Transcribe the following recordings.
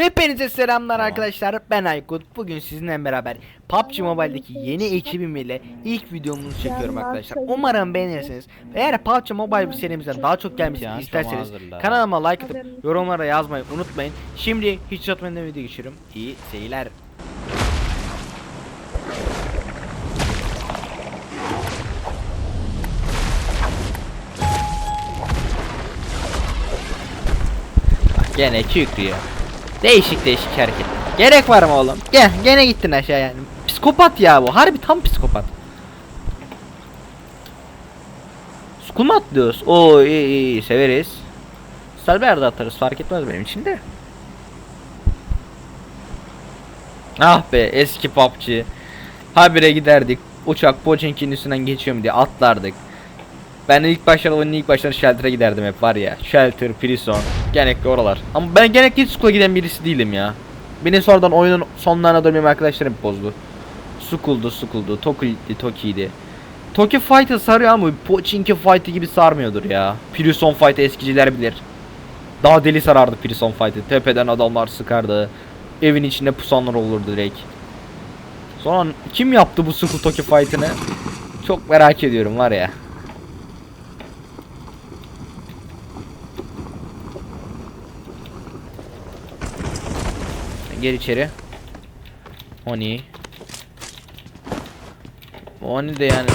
Hepinize selamlar arkadaşlar. Ben Aykut. Bugün sizinle beraber PUBG Mobile'deki yeni ekibim ile ilk videomuzu çekiyorum arkadaşlar. Umarım beğenirsiniz. Eğer PUBG Mobile serimizden daha çok gelmesini isterseniz kanalıma like atıp yorumlara yazmayı unutmayın. Şimdi hiç uzatmadan video geçiyorum. İyi seyirler. Gene kükrüyor. Değişik değişik hareket. Gerek var mı oğlum? Gel gene gittin aşağı yani. Psikopat ya bu. Harbi tam psikopat. Skul mu atlıyoruz? Oo iyi iyi, severiz. Salber de atarız fark etmez benim için de. Ah be eski PUBG. Habire giderdik. Uçak Pochinki'nin üstünden geçiyorum diye atlardık. Ben ilk başlarda oyunun ilk başlarda Shelter'a giderdim hep var ya. Shelter, Prison, genellikle oralar. Ama ben genellikle hiç Skull'a giden birisi değilim ya. Beni sonradan oyunun sonlarına benim arkadaşlarım bozdu. Skull'du, Skull'du, Toki'ydi, Toki'ydi. Toki Fight'ı sarıyor ama Pochinki Fight'ı gibi sarmıyordur ya. Prison Fight'ı eskiciler bilir. Daha deli sarardı Prison Fight'ı. Tepeden adamlar sıkardı. Evin içinde pusanlar olurdu direkt. Sonra kim yaptı bu Skull Toki Fight'ını? Çok merak ediyorum var ya. Gel içeri. Oni. Oni de yani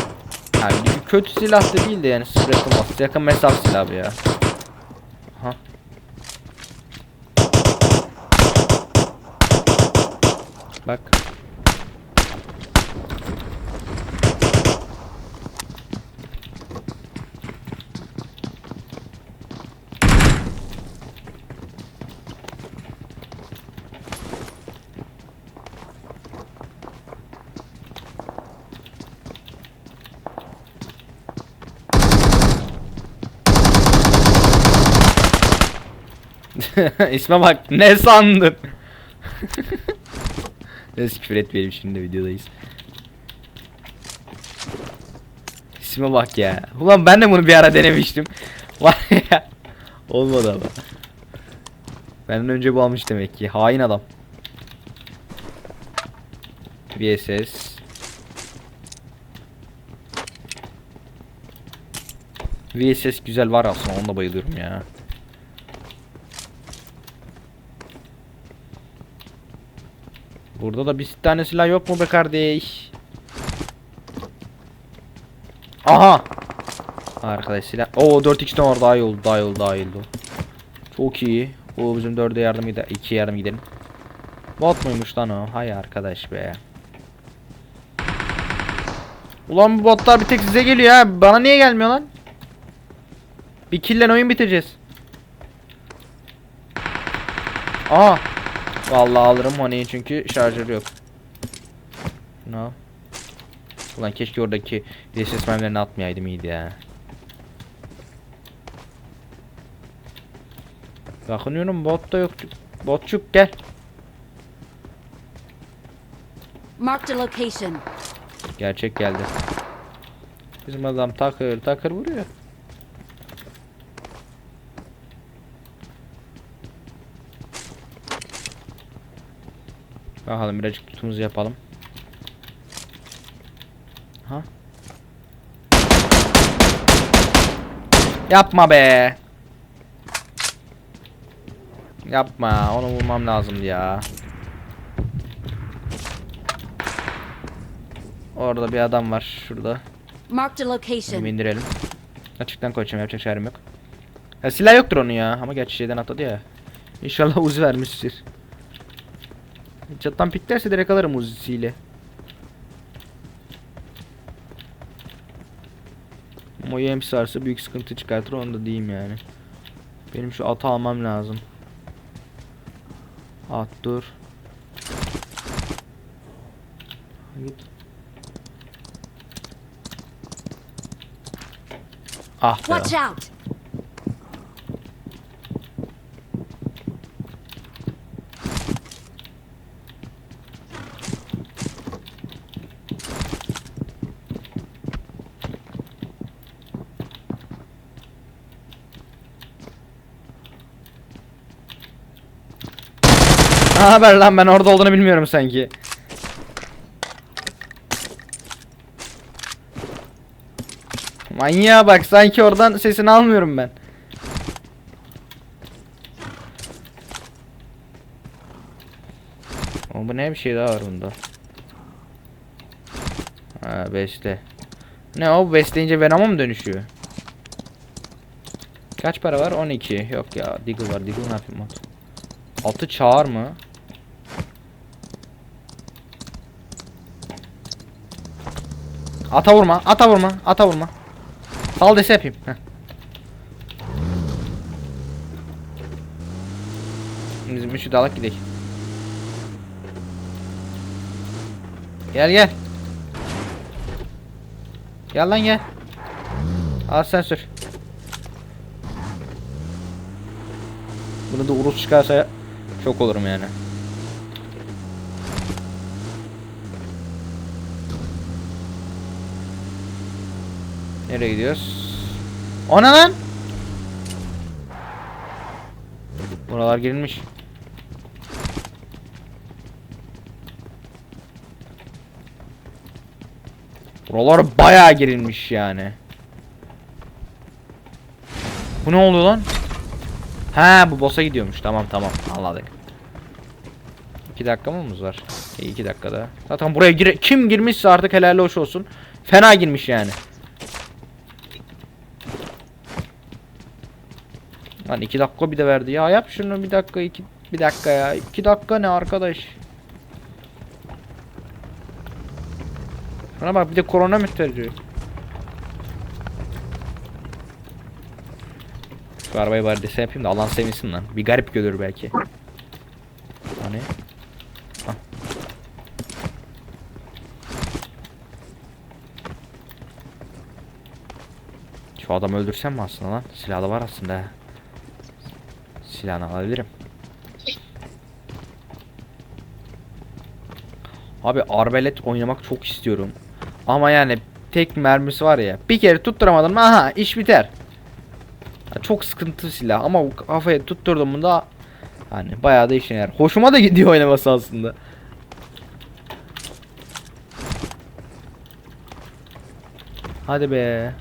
yani kötü silah da değil de yani sıfır yapılmaz. Yakın mesafe silahı ya. Aha. Bak. İsme bak ne sandın? Neyse küfür etmeyelim şimdi videodayız. İsme bak ya. Ulan ben de bunu bir ara denemiştim. Var ya. Olmadı ama. Benden önce bu almış demek ki. Hain adam. VSS. VSS güzel var aslında ona bayılıyorum ya. Burada da bir tane silah yok mu be kardeş? Aha! Arkadaş silah. Oo 4x'ten var daha iyi oldu daha iyi oldu daha iyi oldu. Çok iyi. O bizim 4'e yardım gider. 2 yardım gidelim. Bot muymuş lan o? Hay arkadaş be. Ulan bu botlar bir tek size geliyor ha. Bana niye gelmiyor lan? Bir killen oyun bitireceğiz. Aha. Vallahi alırım Honey'i çünkü şarjörü yok. No. Ulan keşke oradaki DSS mermilerini atmayaydım iyiydi ya. Bakınıyorum bot da yok. Botçuk gel. Marked a location. Gerçek geldi. Bizim adam takır takır vuruyor. Bakalım birazcık tutumuzu yapalım. Ha? Yapma be. Yapma. Onu vurmam lazımdı ya. Orada bir adam var şurada. A Bunu location. indirelim. Açıktan koyacağım yapacak şeyim yok. Ya silah yoktur onun ya ama gerçi şeyden atladı ya. İnşallah uzi vermiştir. Çattan piklerse direkt alırım uzisiyle. Ama UMP sarsa büyük sıkıntı çıkartır onu da diyeyim yani. Benim şu atı almam lazım. At dur. Git. Ah. Watch out! Ne haber lan ben orada olduğunu bilmiyorum sanki. Manyağa bak sanki oradan sesini almıyorum ben. O bu ne bir şey daha var bunda. Ha besle. Ne o besleyince Venom'a mı dönüşüyor? Kaç para var? 12. Yok ya Deagle var. Deagle ne yapayım at? Atı çağır mı? Ata vurma, ata vurma, ata vurma. Sal dese yapayım. Heh. Bizim üçü dalak gidelim. Gel gel. Gel lan gel. Al sen sür. Bunu da Urus çıkarsa çok olurum yani. Nereye gidiyoruz? O ne lan? Buralar girilmiş. Buralar bayağı girilmiş yani. Bu ne oluyor lan? Ha bu boss'a gidiyormuş. Tamam tamam anladık. 2 dakika mı var? 2 dakikada. Zaten buraya gire kim girmişse artık helal hoş olsun. Fena girmiş yani. Lan 2 dakika bir de verdi ya. Yap şunu bir dakika 2 bir dakika ya. 2 dakika ne arkadaş? Bana bak bir de kronometre diyor. Şu arabayı bari desen yapayım da alan sevinsin lan. Bir garip görür belki. Hani? Şu adamı öldürsem mi aslında lan? Silah da var aslında. Silahını alabilirim. Abi arbelet oynamak çok istiyorum. Ama yani tek mermisi var ya. Bir kere tutturamadım mı aha iş biter. Çok sıkıntı silah ama bu kafaya tutturdum mu da hani bayağı da işe yarar. Hoşuma da gidiyor oynaması aslında. Hadi be.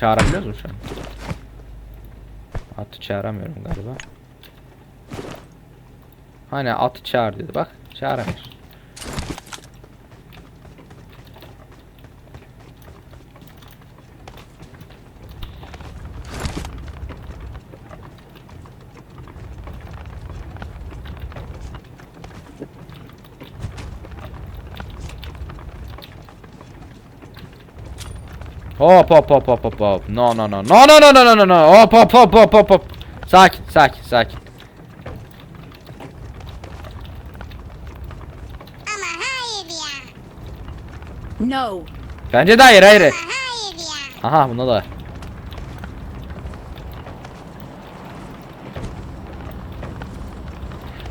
Çağırabiliyor musun şu an? Atı çağıramıyorum galiba. Hani atı çağır dedi bak. Çağıramıyorsun. Hop hop hop hop hop hop. No no no. No no no no no no no. Hop hop hop hop hop hop. Sakin sakin sakin. Ama hayır ya. No. Bence de hayır hayır. Ama hayır ya. Aha bunda da var.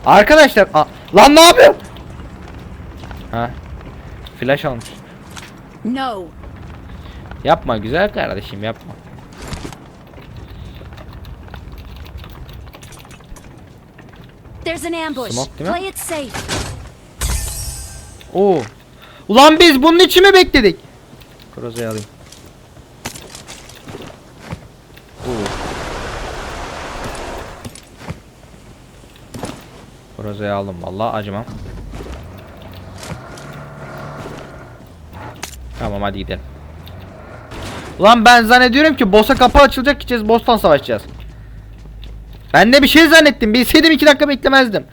Arkadaşlar a- lan ne yapıyor? Ha. Flash almış. No. Yapma güzel kardeşim yapma. There's an ambush. Smoke? Play it safe. Oo. Ulan biz bunun için mi bekledik? Kroza'yı alayım. Oo. Kroza'yı aldım vallahi acımam. Tamam hadi gidelim. Ulan ben zannediyorum ki boss'a kapı açılacak gideceğiz boss'tan savaşacağız. Ben de bir şey zannettim. Bilseydim iki dakika beklemezdim.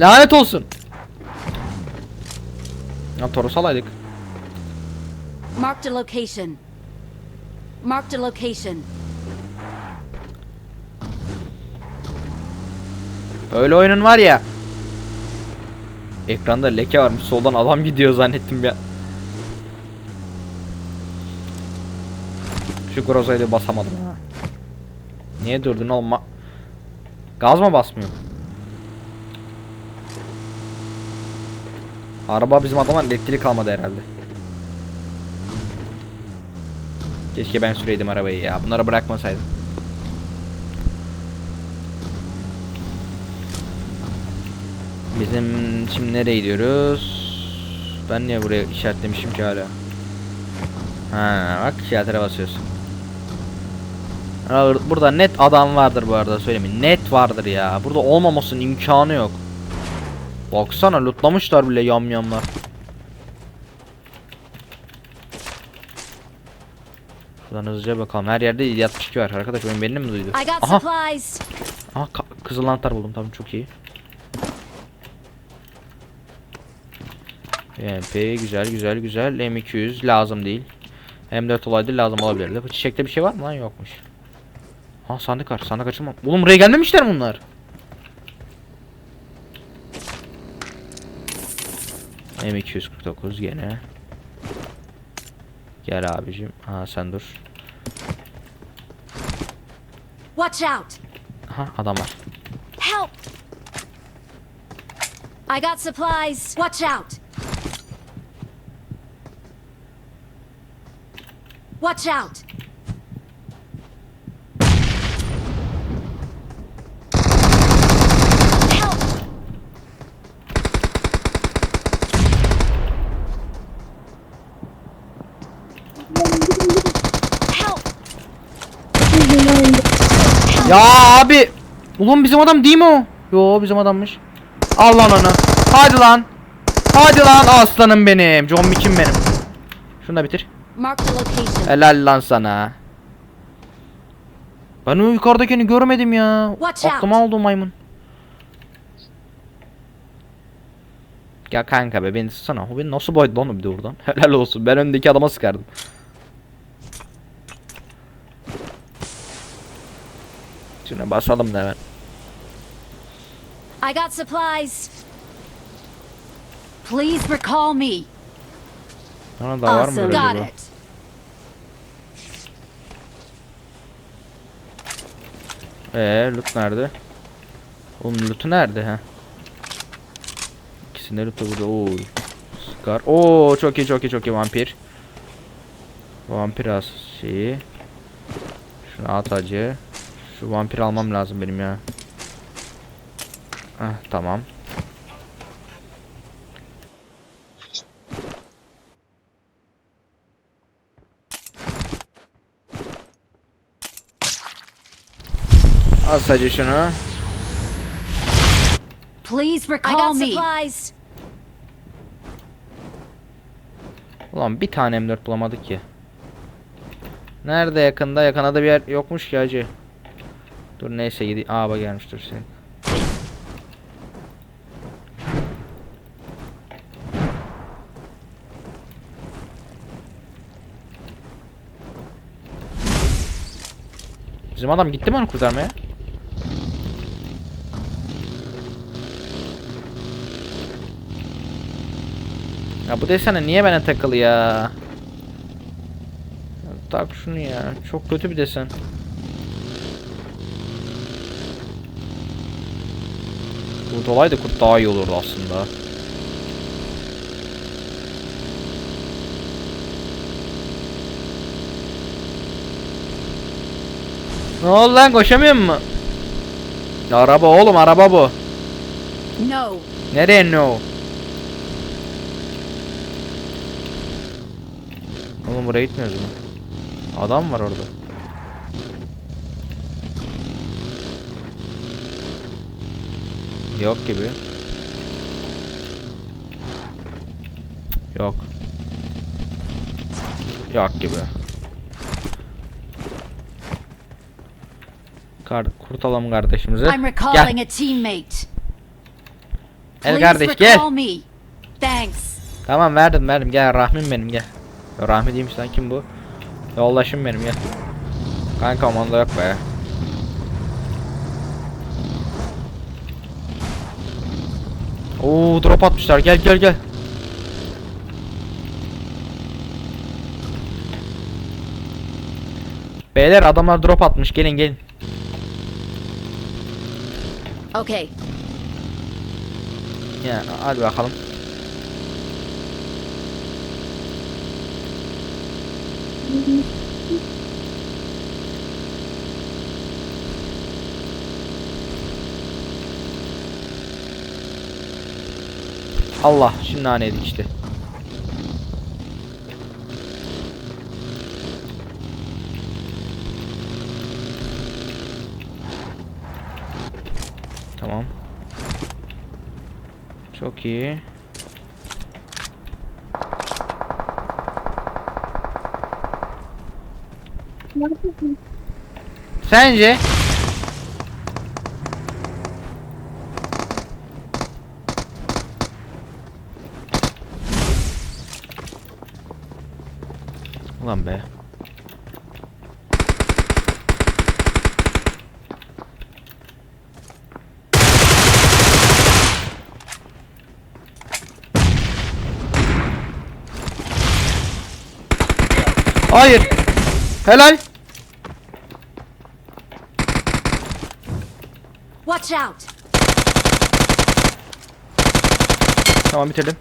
Lanet olsun. Ya Toros alaydık. Marked a location. Marked a location. Öyle oyunun var ya. Ekranda leke varmış. Soldan adam gidiyor zannettim ya. Groza'yı da basamadım ha. Niye durdun oğlum? Ma- Gaz mı basmıyor? Araba bizim adamlar elektriği kalmadı herhalde. Keşke ben süreydim arabayı ya. Bunları bırakmasaydım. Bizim şimdi nereye gidiyoruz? Ben niye buraya işaretlemişim ki hala? Ha bak işaretlere basıyorsun. Burada net adam vardır bu arada söyleyeyim. Net vardır ya. Burada olmamasının imkanı yok. Baksana lootlamışlar bile yamyamlar. Şuradan hızlıca bakalım. Her yerde 762 var. Arkadaş oyun beni mi duydu? Aha. Aha kızıl anahtar buldum. Tamam çok iyi. MP güzel güzel güzel. M200 lazım değil. M4 olaydı lazım olabilirdi. Bu çiçekte bir şey var mı lan? Yokmuş. Ha sandık var. Sandık açılma. Oğlum buraya gelmemişler mi bunlar. M249 gene. Gel abicim. Ha sen dur. Watch out. Aha adam var. Help. I got supplies. Watch out. Watch out. Ya abi. Ulan bizim adam değil mi o? Yo bizim adammış. Al lan onu. Hadi lan. Hadi lan aslanım benim. John Wick'im benim. Şunu da bitir. Helal lan sana. Ben o yukarıdakini görmedim ya. Aklıma oldu maymun. Ya kanka be beni tutsana. O beni nasıl boydu lan bir de oradan. Helal olsun. Ben öndeki adama sıkardım. Şuna basalım da hemen. I got supplies. Please recall me. Sana daha var mı böyle Got acaba? it. Eee loot nerede? Oğlum loot'u nerede ha? İkisinde loot'u burada. Oo. Scar. Oo çok iyi çok iyi çok iyi vampir. Vampir az şeyi. Şunu at acı. Şu vampir almam lazım benim ya. Ah tamam. Al sadece şunu. Please recall I got me. supplies. Ulan bir tane M4 bulamadık ki. Nerede yakında? Yakında da bir yer yokmuş ki hacı. Dur neyse gidi. Aa bak gelmiş dur sen. Bizim adam gitti mi onu kurtarmaya? Ya bu desene niye bana takılı ya? Tak şunu ya. Çok kötü bir desen. Kurt olaydı kurt daha iyi olurdu aslında. Ne oldu lan koşamıyor mu? Araba oğlum araba bu. No. Nereye no? Oğlum buraya gitmiyoruz mu? Adam var orada. Yok gibi. Yok. Yok gibi. Kar kurtalım kardeşimizi. Gel. El kardeş gel. Tamam verdim verdim gel Rahmin benim gel. Rahmi değilmiş lan kim bu? Yoldaşım benim gel. Kankam onda yok be. Oo drop atmışlar. Gel gel gel. Beyler adamlar drop atmış. Gelin gelin. Okay. Ya yani, hadi bakalım. Mm-hmm. Allah şimdi nane yedik işte. Tamam. Çok iyi. Sence? Ulan be. Hayır. Helal. Watch out! Tamam bitirdim.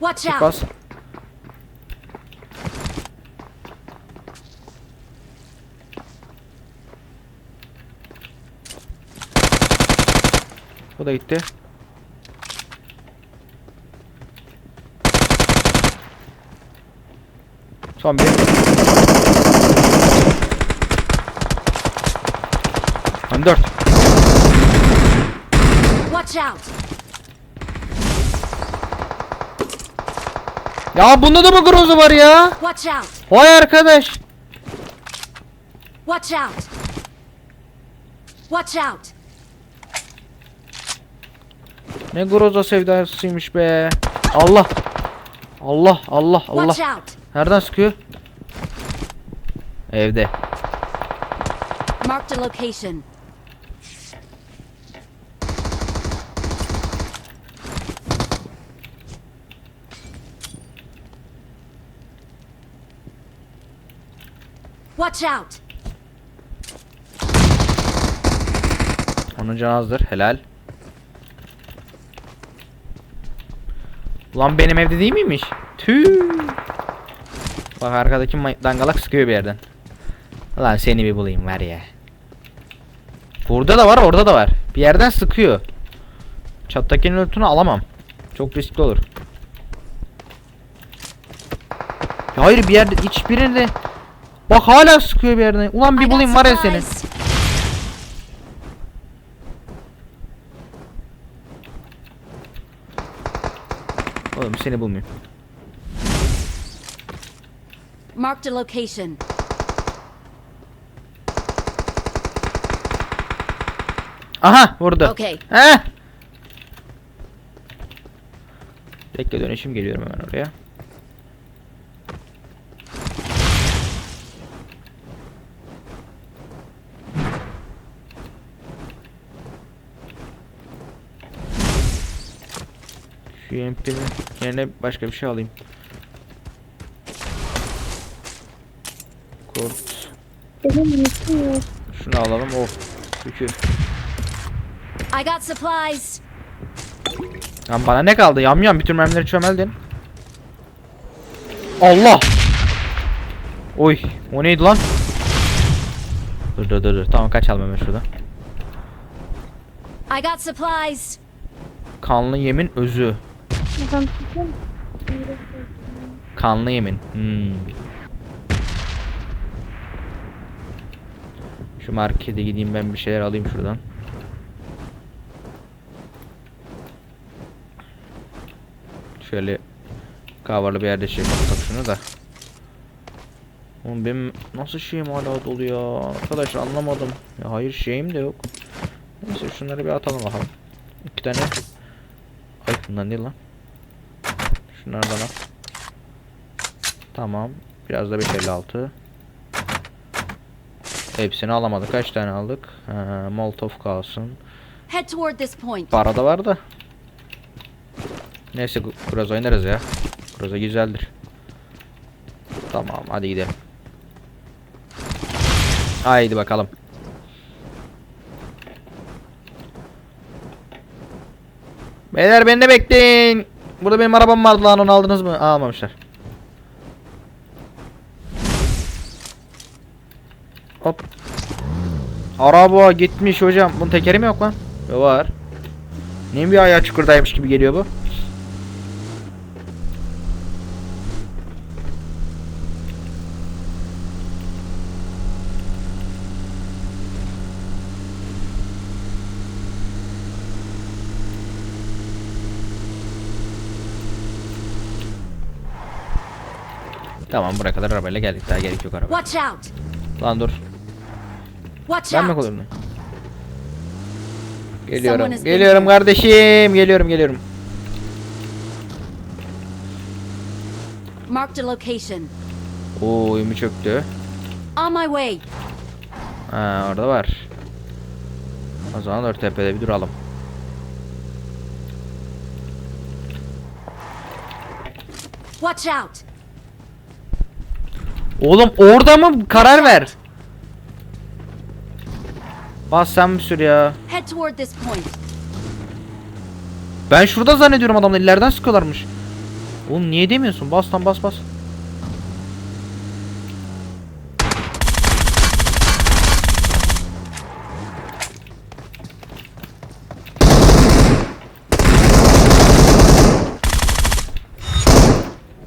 Watch out! Bas. Bu da gitti. Son bir. Son dört. Watch out! Ya bunda da mı grozu var ya? Watch out! Vay arkadaş. Watch out! Watch out! Ne groza sevdasıymış be. Allah. Allah Allah Allah. Nereden sıkıyor? Evde. Marked a location. Watch out! Onun canı azdır. Helal. Ulan benim evde değil miymiş? Tüh. Bak arkadaki dangalak sıkıyor bir yerden. Ulan seni bir bulayım var ya. Burada da var orada da var. Bir yerden sıkıyor. Çattakinin ötünü alamam. Çok riskli olur. Hayır bir yerde hiçbirinde Bak hala sıkıyor bir yerden. Ulan bir bulayım var ya seni. Seni bulmayayım. Marked a location. Aha vurdu. Okay. Heh. Bekle dönüşüm geliyorum hemen oraya. Şu UMP'nin yerine başka bir şey alayım. Kurt. Şunu alalım. Of. Şükür. I got supplies. Lan bana ne kaldı? Yam yam bütün mermileri çömeldin. Allah! Oy, o neydi lan? Dur dur dur dur. Tamam kaçalım hemen şurada. I got supplies. Kanlı yemin özü. Kanlı yemin. Hmm. Şu markete gideyim ben bir şeyler alayım şuradan. Şöyle kavarlı bir yerde şey kapatak şunu da. Oğlum benim nasıl şeyim hala dolu ya? Arkadaş anlamadım. Ya hayır şeyim de yok. Neyse şunları bir atalım bakalım. İki tane. Ay bundan değil lan. Şunlardan al. Tamam. Biraz da 556. Hepsini alamadık. Kaç tane aldık? Ha, Molotov kalsın. Head toward this point. Para da var da. Neyse Groza oynarız ya. Groza güzeldir. Tamam hadi gidelim. Haydi bakalım. Beyler beni de bekleyin. Burada benim arabam vardı lan onu aldınız mı? Aa, almamışlar. Hop. Araba gitmiş hocam. Bunun tekeri mi yok lan? Var. Ne bir ayağı çukurdaymış gibi geliyor bu. Tamam buraya kadar arabayla geldik. Daha gerek yok araba. Watch out! Lan dur. Watch Ben mi kullanıyorum? Geliyorum. Geliyorum kardeşim. Geliyorum geliyorum. Marked a location. Oo yumi çöktü. On my way. Ha orada var. O zaman dur tepede bir duralım. Watch out! Oğlum orada mı? Karar ver. Bas sen bir sür ya. Ben şurada zannediyorum adamlar ileriden sıkıyorlarmış. Oğlum niye demiyorsun? Bas lan bas bas.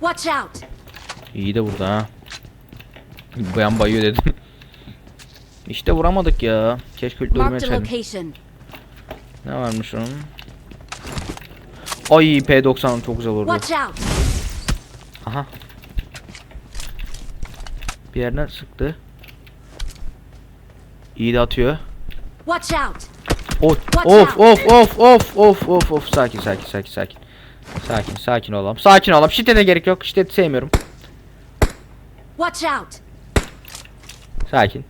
Watch out! İyi de vurdu ha. Bayan bayıyor dedim. İşte vuramadık ya. Keşke çalışsaydım. location. Ne varmış onun? Ay P90 çok güzel vurdu. Aha. Bir yerden sıktı. İyi de atıyor. Watch out! Of of of of of of of of sakin sakin sakin sakin. Sakin sakin olalım. Sakin olalım. Şiddete gerek yok. Şiddet sevmiyorum. Watch out! Sakin.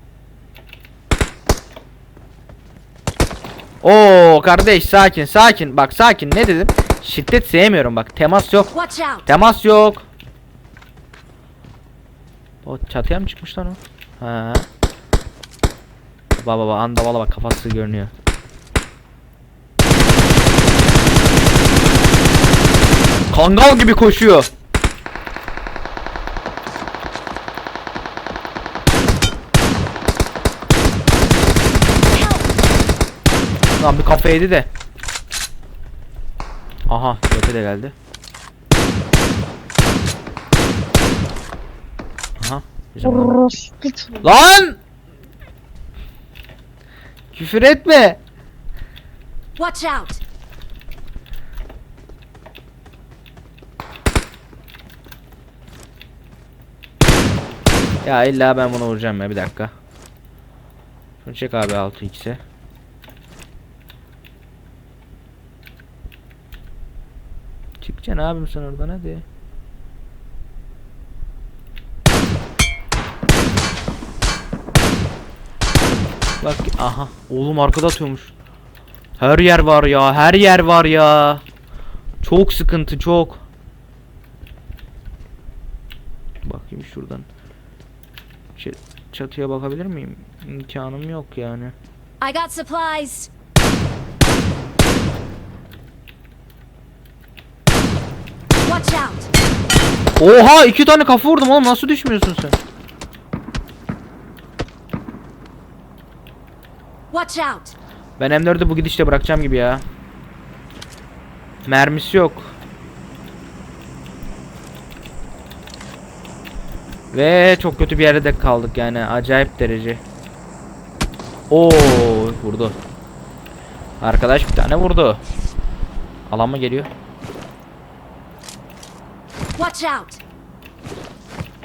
Oo kardeş sakin sakin. Bak sakin ne dedim? Şiddet sevmiyorum bak. Temas yok. Temas yok. O çatıya mı çıkmış lan o? Ha. Baba baba andavala bak kafası görünüyor. Kangal gibi koşuyor. Lan bir kafa yedi de. Aha, tepe de geldi. Aha. Lan! Küfür etme. Watch out! Ya illa ben bunu vuracağım ya bir dakika. Şunu çek abi 6 Çıkacaksın abim sen oradan hadi. Bak aha oğlum arkada atıyormuş. Her yer var ya her yer var ya. Çok sıkıntı çok. Bakayım şuradan. Ç- çatıya bakabilir miyim? İmkanım yok yani. I got supplies. Watch out! Oha iki tane kafa vurdum oğlum nasıl düşmüyorsun sen? Watch out! Ben M4'ü bu gidişle bırakacağım gibi ya. Mermisi yok. Ve çok kötü bir yerde de kaldık yani acayip derece. Oo vurdu. Arkadaş bir tane vurdu. Alan mı geliyor? Watch out!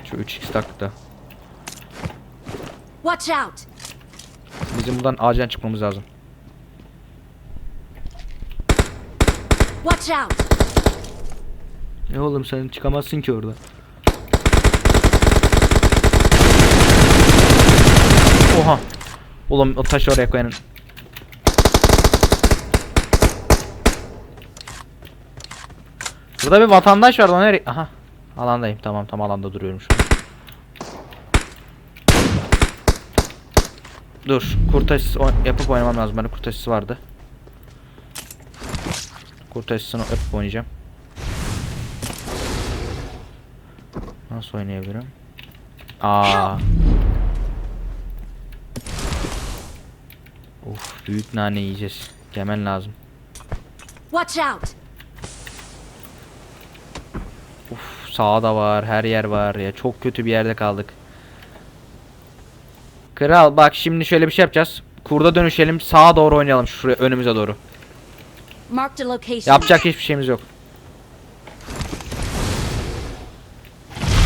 Şu 3x taktı. Watch out! Bizim buradan acilen çıkmamız lazım. Watch out! Ne oğlum sen çıkamazsın ki orada. Oha. Oğlum o taşı oraya koyanın. Burada bir vatandaş var lan nereye? Aha. Alandayım tamam tam alanda duruyorum şu an. Dur kurt aşısı yapıp oynamam lazım. Bende kurt aşısı vardı. Kurt aşısını yapıp oynayacağım. Nasıl oynayabilirim? Aa. Of büyük nane yiyeceğiz. Yemen lazım. Watch out! Uf sağda var, her yer var ya. Çok kötü bir yerde kaldık. Kral bak şimdi şöyle bir şey yapacağız. Kurda dönüşelim. Sağa doğru oynayalım şuraya önümüze doğru. Yapacak hiçbir şeyimiz yok.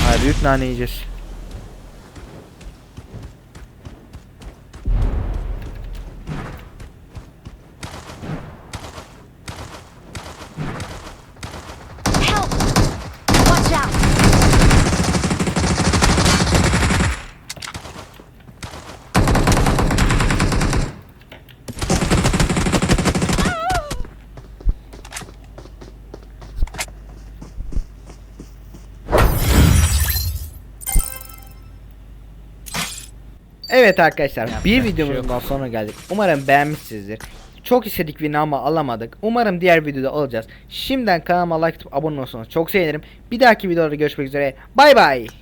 Hayır büyük nane yiyeceğiz. Evet arkadaşlar bir şey videomuzun daha sonuna geldik. Umarım beğenmişsinizdir. Çok istedik bir ama alamadık. Umarım diğer videoda alacağız. Şimdiden kanalıma like atıp abone olursanız çok sevinirim. Bir dahaki videoda görüşmek üzere. Bay bay.